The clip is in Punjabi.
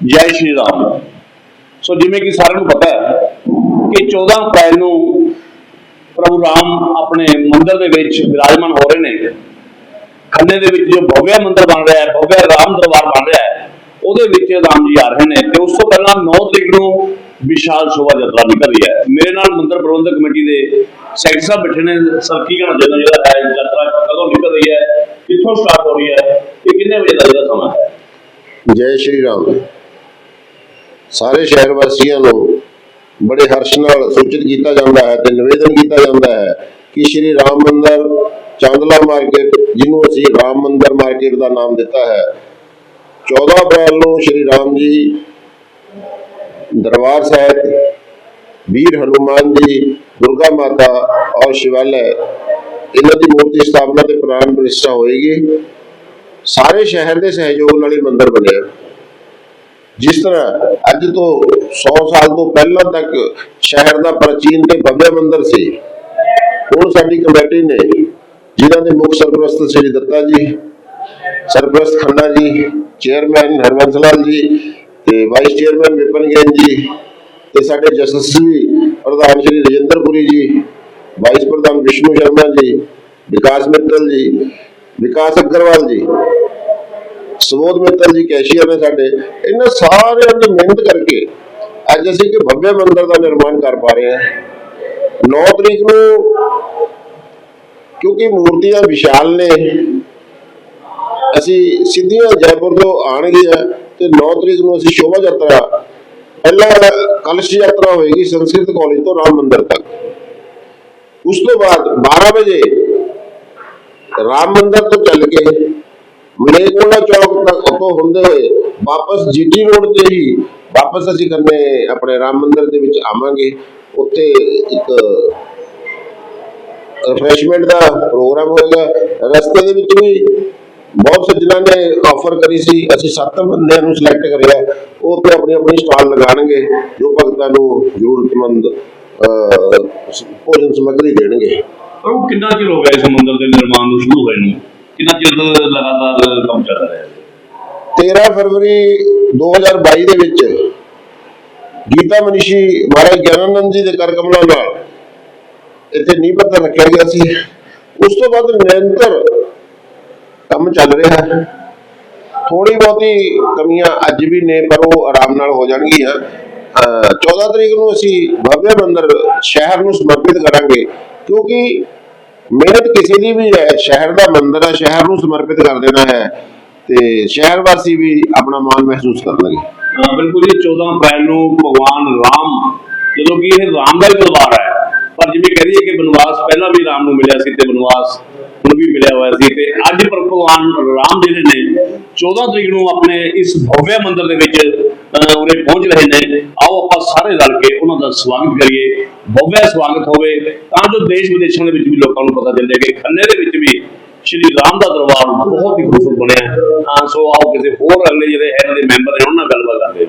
ਜੈ ਸ਼੍ਰੀ ਰਾਮ। ਸੋ ਜਿਵੇਂ ਕਿ ਸਾਰਿਆਂ ਨੂੰ ਪਤਾ ਹੈ ਕਿ 14 ਅਪ੍ਰੈਲ ਨੂੰ ਪ੍ਰਭੂ ਰਾਮ ਆਪਣੇ ਮੰਦਿਰ ਦੇ ਵਿੱਚ ਵਿਰਾਜਮਾਨ ਹੋ ਰਹੇ ਨੇ। ਖੰਨੇ ਦੇ ਵਿੱਚ ਜੋ ਭਵਿਆ ਮੰਦਿਰ ਬਣ ਰਿਹਾ ਹੈ ਭਵਿਆ ਰਾਮ ਦਰਬਾਰ ਬਣ ਰਿਹਾ ਹੈ, ਉਹਦੇ ਵਿੱਚ ਰਾਮ ਜੀ ਆ ਰਹੇ ਨੇ ਤੇ ਉਸ ਤੋਂ ਪਹਿਲਾਂ 9 ਤਰੀਕ ਨੂੰ ਵਿਸ਼ਾਲ ਸ਼ੋਭਾ ਯਾਤਰਾ ਨਿਕਲ ਰਹੀ ਹੈ। ਮੇਰੇ ਨਾਲ ਮੰਦਿਰ ਪ੍ਰਬੰਧਕ ਕਮੇਟੀ ਦੇ ਸੈਕਟਰੀ ਸਾਹਿਬ ਬੈਠੇ ਨੇ। ਸਰ, ਕੀ ਕਹਿਣਾ ਚਾਹੁੰਦੇ ਜਿਹੜਾ ਹੈ ਯਾਤਰਾ ਕਦੋਂ ਨਿਕਲ ਰਹੀ ਹੈ? ਕਿੱਥੋਂ ਸਟਾਰਟ ਹੋ ਰਹੀ ਹੈ? ਤੇ ਕਿੰਨੇ ਵਜੇ ਦਾ ਜਿਹੜਾ ਸਮਾਂ ਹੈ? ਜੈ ਸ਼੍ਰੀ ਰਾਮ। ਸਾਰੇ ਸ਼ਹਿਰ ਵਾਸੀਆਂ ਨੂੰ ਬੜੇ ਹਰਸ਼ ਨਾਲ ਸੂਚਿਤ ਕੀਤਾ ਜਾਂਦਾ ਹੈ ਤੇ ਨਿਵੇਦਨ ਕੀਤਾ ਜਾਂਦਾ ਹੈ ਕਿ ਸ਼੍ਰੀ ਰਾਮ ਮੰਦਰ ਚਾਂਦਲਾ ਮਾਰਕੀਟ, ਜਿਹਨੂੰ ਅਸੀਂ ਰਾਮ ਮੰਦਰ ਮਾਰਕੀਟ ਦਾ ਨਾਮ ਦਿੱਤਾ ਹੈ 14 ਅਪ੍ਰੈਲ ਨੂੰ ਸ਼੍ਰੀ ਰਾਮ ਜੀ ਦਰਬਾਰ ਸਾਹਿਬ, ਵੀਰ ਹਨੂਮਾਨ ਜੀ, ਦੁਰਗਾ ਮਾਤਾ ਔਰ ਸ਼ਿਵਾਲੇ ਇਹਨਾਂ ਦੀ ਮੂਰਤੀ ਸਥਾਪਨਾ ਤੇ ਪ੍ਰਾਣ ਪ੍ਰਤਿਸ਼ਠਾ ਹੋਏਗੀ। ਸਾਰੇ ਸ਼ਹਿਰ ਦੇ ਸਹਿਯੋਗ ਨਾਲ ਇਹ ਮੰਦਿਰ ਬਣਿਆ। ਜਿਸ ਤਰ੍ਹਾਂ ਅੱਜ ਤੋਂ 100 ਸਾਲ ਤੋਂ ਪਹਿਲਾਂ ਤੱਕ ਸ਼ਹਿਰ ਦਾ ਪ੍ਰਾਚੀਨ ਤੇ ਭਵਯ ਮੰਦਿਰ ਸੀ, ਹੁਣ ਸਾਡੀ ਕਮੇਟੀ ਨੇ ਜਿਨ੍ਹਾਂ ਦੇ ਮੁੱਖ ਸਰਪ੍ਰਸਤ ਸ੍ਰੀ ਦੱਤਾ ਜੀ, ਸਰਪ੍ਰਸਤ ਖੰਨਾ ਜੀ, ਚੇਅਰਮੈਨ ਹਰਵੰਸ ਲਾਲ ਜੀ ਤੇ ਵਾਈਸ ਚੇਅਰਮੈਨ ਵਿਪਨ ਗੈਨ ਜੀ ਤੇ ਸਾਡੇ ਜਸਸਵੀ ਪ੍ਰਧਾਨ ਸ਼੍ਰੀ ਰਜਿੰਦਰਪੁਰੀ ਜੀ ਵਾਈਸ ਪ੍ਰਧਾਨ ਵਿਸ਼ਨੂੰ ਸ਼ਰਮਾ ਜੀ, ਵਿਕਾਸ ਮਿੱਤਲ ਜੀ, ਵਿਕਾਸ ਅਗਰਵਾਲ ਜੀ। ਸੁਬੋਧ ਮਿੱਤਲ ਜੀ ਕੈਸ਼ੀਅਰ ਨੇ ਸਾਡੇ ਇਹਨਾਂ ਸਾਰਿਆਂ ਦੀ ਮਿਹਨਤ ਕਰਕੇ ਅੱਜ ਅਸੀਂ ਕਿ ਭਵਯ ਮੰਦਿਰ ਦਾ ਨਿਰਮਾਣ ਕਰ ਪਾ ਰਹੇ ਹਾਂ। 9 ਤਰੀਕ ਨੂੰ ਕਿਉਂਕਿ ਮੂਰਤੀਆਂ ਵਿਸ਼ਾਲ ਨੇ, ਅਸੀਂ ਸਿੱਧੀਆਂ ਜੈਪੁਰ ਤੋਂ ਆਣਗੀਆਂ ਤੇ 9 ਤਰੀਕ ਨੂੰ ਅਸੀਂ ਸ਼ੋਭਾ ਯਾਤਰਾ, ਪਹਿਲਾਂ ਕਲਸ਼ ਯਾਤਰਾ ਹੋਏਗੀ ਸੰਸਕ੍ਰਿਤ ਕਾਲਜ ਤੋਂ ਰਾਮ ਮੰਦਿਰ ਤੱਕ। ਉਸ ਤੋਂ ਬਾਅਦ 12 ਵਜੇ ਰਾਮ ਮੰਦਿਰ ਤੋਂ ਚੱਲ ਕੇ ਮਲੇਕੋਲਾ ਚੌਕ ਤੱਕ ਤੋਂ ਹੁੰਦੇ ਹੋਏ ਵਾਪਸ ਜੀਟੀ ਰੋਡ ਤੇ ਹੀ ਵਾਪਸ ਅਸੀਂ ਕਰਨੇ ਆਪਣੇ ਰਾਮ ਮੰਦਿਰ ਦੇ ਵਿੱਚ ਆਵਾਂਗੇ। ਉੱਥੇ ਇੱਕ ਰਿਫਰੈਸ਼ਮੈਂਟ ਦਾ ਪ੍ਰੋਗਰਾਮ ਹੋਏਗਾ। ਰਸਤੇ ਦੇ ਵਿੱਚ ਵੀ ਬਹੁਤ ਸੱਜਣਾ ਨੇ ਆਫਰ ਕਰੀ ਸੀ। ਅਸੀਂ ਸੱਤ ਬੰਦਿਆਂ ਨੂੰ ਸਿਲੈਕਟ ਕਰਿਆ। ਉਹ ਤੇ ਆਪਣੀ ਆਪਣੀ ਸਟਾਲ ਲਗਾਣਗੇ। ਜੋ ਭਗਤਾਂ ਨੂੰ ਜ਼ਰੂਰਤਮੰਦ ਭੋਜਨ ਸਮੱਗਰੀ ਦੇਣਗੇ। ਉਹ ਕਿੰਨਾ ਚਿਰ ਹੋ ਗਿਆ ਇਸ ਮੰਦਿਰ ਦੇ ਨਿਰਮਾਣ ਨੂੰ ਸ਼ੁਰੂ ਹੋਏ ਨੂੰ? ਕਿੰਨਾ ਚਿਰ ਲਗਾਤਾਰ ਕੰਮ ਚੱਲ ਰਿਹਾ ਹੈ? 13 ਫਰਵਰੀ 2022 ਦੇ ਵਿੱਚ ਗੀਤਾ ਮਨੀਸ਼ੀ ਮਹਾਰਾਜ ਗਿਆਨਾਨੰਦ ਜੀ ਦੇ ਕਰ ਨਾਲ ਇੱਥੇ ਨੀਂਹ ਪੱਥਰ ਰੱਖਿਆ ਗਿਆ ਸੀ। ਉਸ ਤੋਂ ਬਾਅਦ ਨਿਰੰਤਰ ਕੰਮ ਚੱਲ ਰਿਹਾ ਹੈ। ਥੋੜੀ ਬਹੁਤੀ ਕਮੀਆਂ ਅੱਜ ਵੀ ਨੇ, ਪਰ ਉਹ ਆਰਾਮ ਨਾਲ ਹੋ ਜਾਣਗੀਆਂ। ਅਹ 14 ਤਰੀਕ ਨੂੰ ਅਸੀਂ ਭਵਯ ਮੰਦਿਰ ਸ਼ਹਿਰ ਨੂੰ ਸਮਰਪਿਤ ਕਰਾਂਗੇ, ਕਿਉਂਕਿ ਮਿਹਨਤ ਕਿਸੇ ਦੀ ਵੀ ਹੈ ਸ਼ਹਿਰ ਦਾ ਮੰਦਿਰ ਹੈ ਸ਼ਹਿਰ ਨੂੰ ਸਮਰਪਿਤ ਕਰ ਦੇਣਾ ਹੈ ਤੇ ਸ਼ਹਿਰ ਵਾਸੀ ਵੀ ਆਪਣਾ ਮਾਣ ਮਹਿਸੂਸ ਕਰਨਗੇ। ਬਿਲਕੁਲ ਜੀ 14 ਅਪ੍ਰੈਲ ਨੂੰ ਭਗਵਾਨ ਰਾਮ ਜਦੋਂ ਕਿ ਇਹ ਰਾਮ ਦਾ ਹੀ ਦਰਬਾਰ ਹੈ ਪਰ ਜਿਵੇਂ ਕਹਿ ਦਈਏ ਕਿ ਬਨਵਾਸ ਪਹਿਲਾਂ ਵੀ ਰਾਮ ਨੂੰ ਮਿਲਿਆ ਸੀ ਤੇ ਬਨਵਾਸ ਹੁਣ ਵੀ ਮਿਲਿਆ ਹੋਇਆ ਸੀ ਤੇ ਅੱਜ ਪਰ ਭਗਵਾਨ ਰਾਮ ਜਿਹੜੇ ਨੇ 14 ਤਰੀਕ ਨੂੰ ਆਪਣੇ ਇਸ ਭਵਯ ਮੰਦਿਰ ਦੇ ਵਿੱਚ ਅਹ, ਪਹੁੰਚ ਰਹੇ ਨੇ। ਆਓ ਆਪਾਂ ਸਾਰੇ ਰਲ ਕੇ ਉਹਨਾਂ ਦਾ ਸਵਾਗਤ ਕਰੀਏ। ਭਵਯ ਸਵਾਗਤ ਹੋਵੇ। ਤਾਂ ਜੋ ਦੇਸ਼ ਵਿਦੇਸ਼ਾਂ ਦੇ ਵਿੱਚ ਵੀ ਲੋਕਾਂ ਨੂੰ ਪਤਾ ਚੱਲੇ ਕਿ ਖੰਨੇ ਦੇ ਵਿੱਚ ਵੀ ਸ਼੍ਰੀ ਰਾਮ ਦਾ ਦਰਬਾਰ ਬਹੁਤ ਹੀ ਖੂਬਸੂਰਤ ਬਣਿਆ। ਹੈ। ਹਾਂ ਸੋ ਆਓ ਕਿਸੇ ਹੋਰ ਅਗਲੇ ਜਿਹੜੇ ਹੈ, ਇਹਨਾਂ ਦੇ ਮੈਂਬਰ ਨੇ, ਉਹਨਾਂ ਨਾਲ ਗੱਲਬਾਤ ਕਰਦੇ